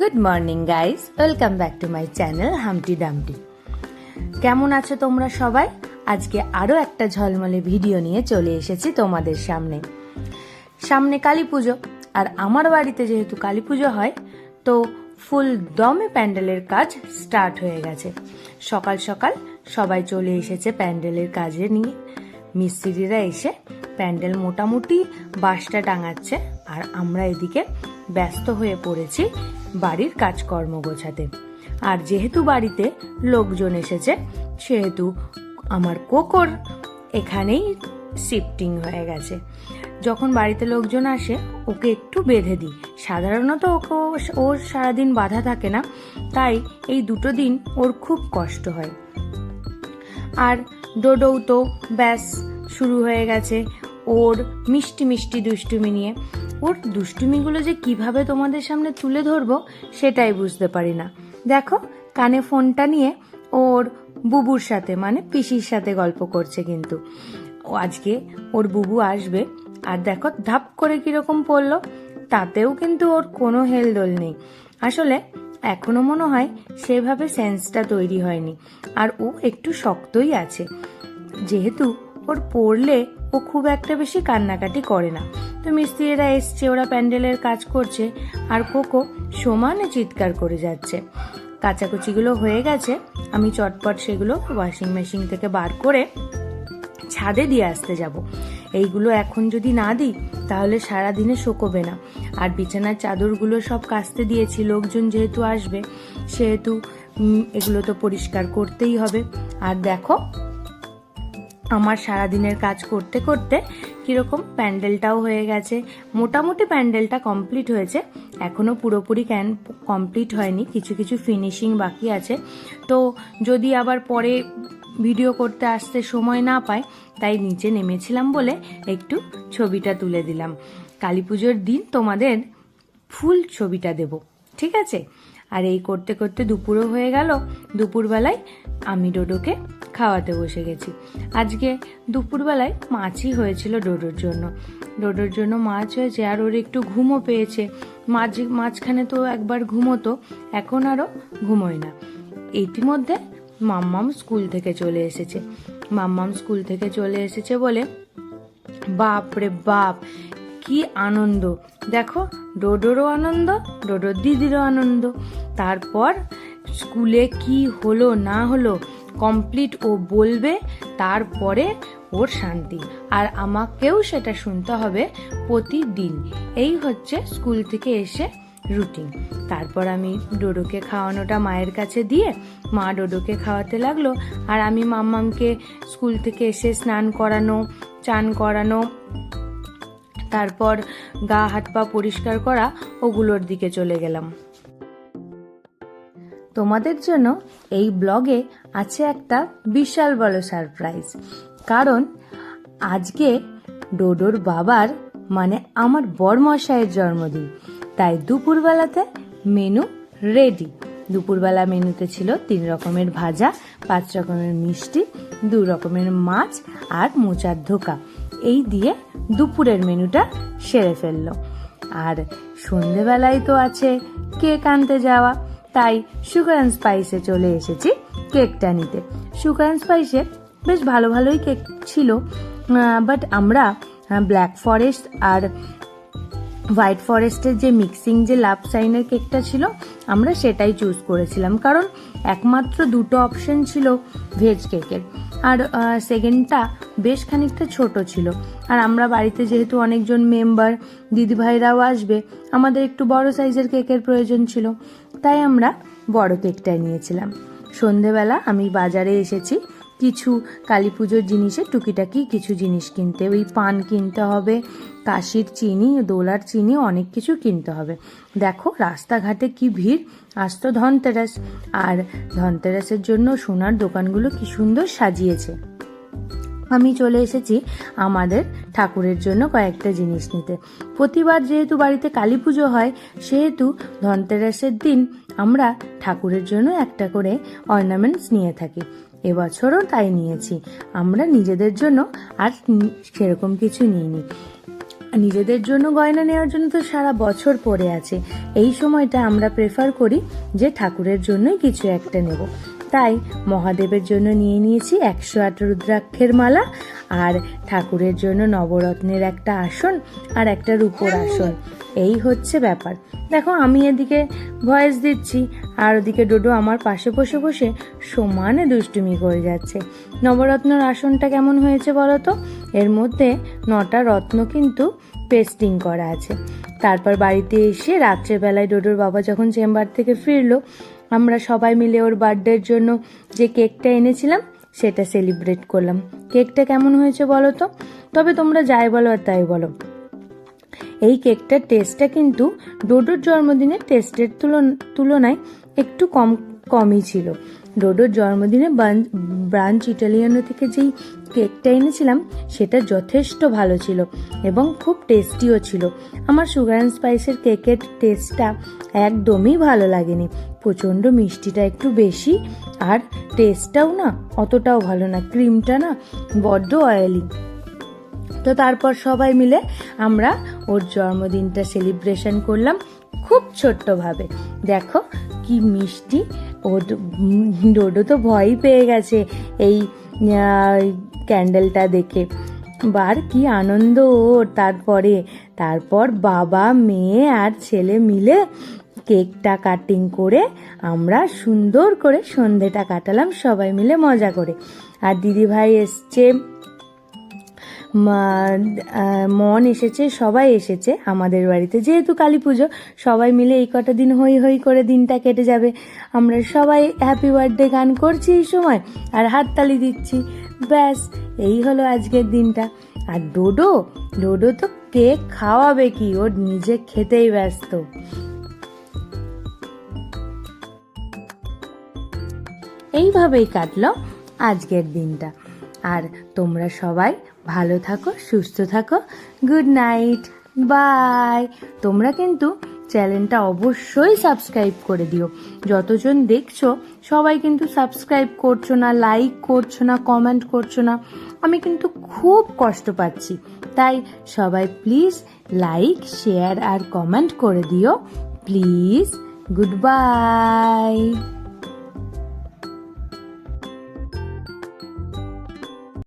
Good morning guys welcome back to my channel Humpty Dumpty কেমন আছো তোমরা সবাই? আজকে আরও একটা ঝলমলে ভিডিও নিয়ে চলে এসেছি তোমাদের সামনে। সামনে কালী পুজো, আর আমার বাড়িতে যেহেতু কালী পুজো হয়, তো ফুল দমে প্যান্ডেলের কাজ স্টার্ট হয়ে গেছে। সকাল সকাল সবাই চলে এসেছে প্যান্ডেলের কাজে নিয়ে। মিস্ত্রিরা এসে প্যান্ডেল মোটামুটি বাসটা টাঙাচ্ছে। আর আমরা এদিকে ব্যস্ত হয়ে পড়েছি বাড়ির কাজকর্ম গোছাতে। আর যেহেতু বাড়িতে লোকজন এসেছে, সেহেতু আমার কোকর এখানেই শিফটিং হয়ে গেছে। যখন বাড়িতে লোকজন আসে, ওকে একটু বেঁধে দিই। সাধারণত ওকে ওর সারাদিন বাধা থাকে না, তাই এই দুটো দিন ওর খুব কষ্ট হয়। আর ডোডৌ তো ব্যাস শুরু হয়ে গেছে। ওর মিষ্টি মিষ্টি দুষ্টুমি নিয়ে। ওর দুষ্টুমিগুলো যে কীভাবে তোমাদের সামনে তুলে ধরবো সেটাই বুঝতে পারি না। দেখো, কানে ফোনটা নিয়ে ওর বুবুর সাথে মানে পিসির সাথে গল্প করছে কিন্তু। ও আজকে ওর বুবু আসবে আর দেখো ধাপ করে কীরকম পড়ল, তাতেও কিন্তু ওর কোনো হেলদোল নেই। আসলে এখনও মনে হয় সেভাবে সেন্সটা তৈরি হয়নি। আর ও একটু শক্তই আছে। যেহেতু ওর পড়লে ও খুব একটা বেশি কান্নাকাটি করে না। তো মিস্ত্রিরা এসছে, ওরা প্যান্ডেলের কাজ করছে আর কোকো সমানে চিৎকার করে যাচ্ছে। কাচাকুচিগুলো হয়ে গেছে, আমি চটপট সেগুলো ওয়াশিং মেশিন থেকে বার করে ছাদে দিয়ে আসতে যাব। এইগুলো এখন যদি না দিই, তাহলে সারা দিনে শোকোবে না। আর বিছানার চাদরগুলো সব কাচতে দিয়েছি, লোকজন যেহেতু আসবে, সেহেতু এগুলো তো পরিষ্কার করতেই হবে। আর দেখো আমার সারাদিনের কাজ করতে করতে কীরকম প্যান্ডেলটাও হয়ে গেছে। মোটামুটি প্যান্ডেলটা কমপ্লিট হয়েছে। এখনও পুরোপুরি ক্যান কমপ্লিট হয়নি। কিছু কিছু ফিনিশিং বাকি আছে। তো যদি আবার পরে ভিডিও করতে আসতে সময় না পায় তাই নিচে নেমেছিলাম বলে একটু ছবিটা তুলে দিলাম। কালী পুজোর দিন তোমাদের ফুল ছবিটা দেব। ঠিক আছে? আর এই করতে করতে দুপুরও হয়ে গেল। দুপুরবেলায় আমি ডোডোকে খাওয়াতে বসে গেছি। আজকে দুপুরবেলায় মাছই হয়েছিল ডোডোর জন্য। ডোডোর জন্য মাছ হয়েছে আর ওর একটু ঘুমও পেয়েছে। মাঝ মাঝখানে তো একবার ঘুমোতো, এখন আরও ঘুমোয় না। ইতিমধ্যে মাম্মাম স্কুল থেকে চলে এসেছে। মাম্মাম স্কুল থেকে চলে এসেছে বলে বাপ রে বাপ কি আনন্দ? দেখো, ডোডোরও আনন্দ, ডোডোর দিদিরও আনন্দ। তারপর স্কুলে কি হলো, না হলো কমপ্লিট ও বলবে, তারপরে ওর শান্তি। আর আমাকেও সেটা শুনতে হবে প্রতিদিন। এই হচ্ছে স্কুল থেকে এসে রুটিন তারপর আমি ডোডোকে খাওয়ানোটা মায়ের কাছে দিয়ে মা ডোডোকে খাওয়াতে লাগল। আর আমি মাম্মামকে স্কুল থেকে এসে স্নান করানো, চান করানো তারপর গা, হাত, পা পরিষ্কার করা ওগুলোর দিকে চলে গেলাম। তোমাদের জন্য এই ব্লগে আছে একটা বিশাল বড় সারপ্রাইজ কারণ আজকে ডোডোর বাবার মানে আমার বরমশাইয়ের জন্মদিন। তাই দুপুরবেলাতে মেনু রেডি দুপুরবেলা মেনুতে ছিল তিন রকমের ভাজা, পাঁচ রকমের মিষ্টি, দু রকমের মাছ আর মোচার ধোকা। এই দিয়ে দুপুরের মেনুটা সেরে ফেলল। আর সন্ধেবেলায় তো আছে কেক আনতে যাওয়া, তাই সুগার অ্যান্ড স্পাইসে চলে এসেছি কেকটা নিতে। সুগার অ্যান্ড স্পাইসে বেশ ভালো ভালোই কেক ছিল বাট আমরা ব্ল্যাক ফরেস্ট আর হোয়াইট ফরেস্টের যে মিক্সিং যে লাভ সাইনের কেকটা ছিল, আমরা সেটাই চুজ করেছিলাম। কারণ একমাত্র দুটো অপশন ছিল ভেজ কেকের আর সেকেন্ডটা বেশ খানিকটা ছোট ছিল। আর আমরা বাড়িতে যেহেতু অনেকজন মেম্বার, দিদিভাইরাও আসবে, আমাদের একটু বড় সাইজের কেকের প্রয়োজন ছিল, তাই আমরা বড় কেকটাই নিয়েছিলাম। সন্ধেবেলা আমি বাজারে এসেছি কিছু কালী পুজোর জিনিসে টুকিটাকি কিছু জিনিস কিনতে। ওই পান কিনতে হবে, কাশির চিনি, দোলার চিনি, অনেক কিছু কিনতে হবে। দেখো রাস্তাঘাটে কি ভিড়? আজ তো ধনতেরাস। আর ধনতেরাসের জন্য সোনার দোকানগুলো কি সুন্দর সাজিয়েছে। আমি চলে এসেছি আমাদের ঠাকুরের জন্য কয়েকটা জিনিস নিতে। প্রতিবার যেহেতু বাড়িতে কালী পুজো হয়, সেহেতু ধনতেরাসের দিন আমরা ঠাকুরের জন্য একটা করে অর্নামেন্টস নিয়ে থাকি। এবছরও তাই নিয়েছি। আমরা নিজেদের জন্য আর সেরকম কিছু নিইনি। নিজেদের জন্য গয়না নেওয়ার জন্য তো সারা বছর পড়ে আছে। এই সময়টা আমরা প্রেফার করি যে ঠাকুরের জন্যই কিছু একটা নেব। তাই মহাদেবের জন্য নিয়ে নিয়েছি একশো আট রুদ্রাক্ষের মালা আর ঠাকুরের জন্য নবরত্নের একটা আসন আর একটা রূপোর আসন। এই হচ্ছে ব্যাপার। দেখো, আমি এদিকে ভয়েস দিচ্ছি, আর ওদিকে ডোডো আমার পাশে বসে বসে সমানে দুষ্টুমি করে যাচ্ছে। নবরত্নর আসনটা কেমন হয়েছে বলো তো? এর মধ্যে নটা রত্ন কিন্তু পেস্টিং করা আছে। তারপর বাড়িতে এসে রাত্রেবেলায় ডোডোর বাবা যখন চেম্বার থেকে ফিরলো, আমরা সবাই মিলে ওর বার্থডের জন্য যে কেকটা এনেছিলাম, সেটা সেলিব্রেট করলাম। কেকটা কেমন হয়েছে বলো তো? তবে তোমরা যাই বলো আর তাই বলো। এই কেকটার টেস্টটা কিন্তু ডোডোর জন্মদিনের টেস্টের তুলনায় একটু কম, কমই ছিল। ডোডোর জন্মদিনে ব্রাঞ্চ ইটালিয়ানো থেকে যেই কেকটা এনেছিলাম, সেটা যথেষ্ট ভালো ছিল এবং খুব টেস্টিও ছিল। আমার সুগার অ্যান্ড স্পাইসের কেকের টেস্টটা একদমই ভালো লাগেনি। প্রচণ্ড মিষ্টিটা একটু বেশি, আর টেস্টটাও না অতটাও ভালো না ক্রিমটা না বড্ড অয়েলি তো তারপর সবাই মিলে আমরা ওর জন্মদিনটা সেলিব্রেশন করলাম খুব ছোট্টভাবে। দেখো কি মিষ্টি ও ডোডো তো ভয়ই পেয়ে গেছে এই ক্যান্ডেলটা দেখে। বার কি আনন্দ ওর তারপরে। তারপর বাবা, মেয়ে আর ছেলে মিলে কেকটা কাটিং করে আমরা সুন্দর করে সন্ধেটা কাটালাম, সবাই মিলে মজা করে। আর দিদিভাই এসছে মন এসেছে, সবাই এসেছে আমাদের বাড়িতে। যেহেতু কালী পুজো, সবাই মিলে এই কটা দিন হই হই করে দিনটা কেটে যাবে। আমরা সবাই হ্যাপি বার্থডে গান করছি এই সময় আর হাততালি দিচ্ছি। ব্যাস, এই হলো আজকের দিনটা। আর ডোডো ডোডো তো কেক খাওয়াবে কি? ওর নিজে খেতেই ব্যস্ত। এইভাবেই কাটলো আজকের দিনটা। আর তোমরা সবাই ভালো থাকো, সুস্থ থাকো। গুড নাইট বাই তোমরা কিন্তু চ্যানেলটা অবশ্যই সাবস্ক্রাইব করে দিও। যতজন দেখছ, সবাই কিন্তু সাবস্ক্রাইব করছ না লাইক করছ না কমেন্ট করছ না, আমি কিন্তু খুব কষ্ট পাচ্ছি। তাই সবাই প্লিজ লাইক শেয়ার আর কমেন্ট করে দিও। Please good bye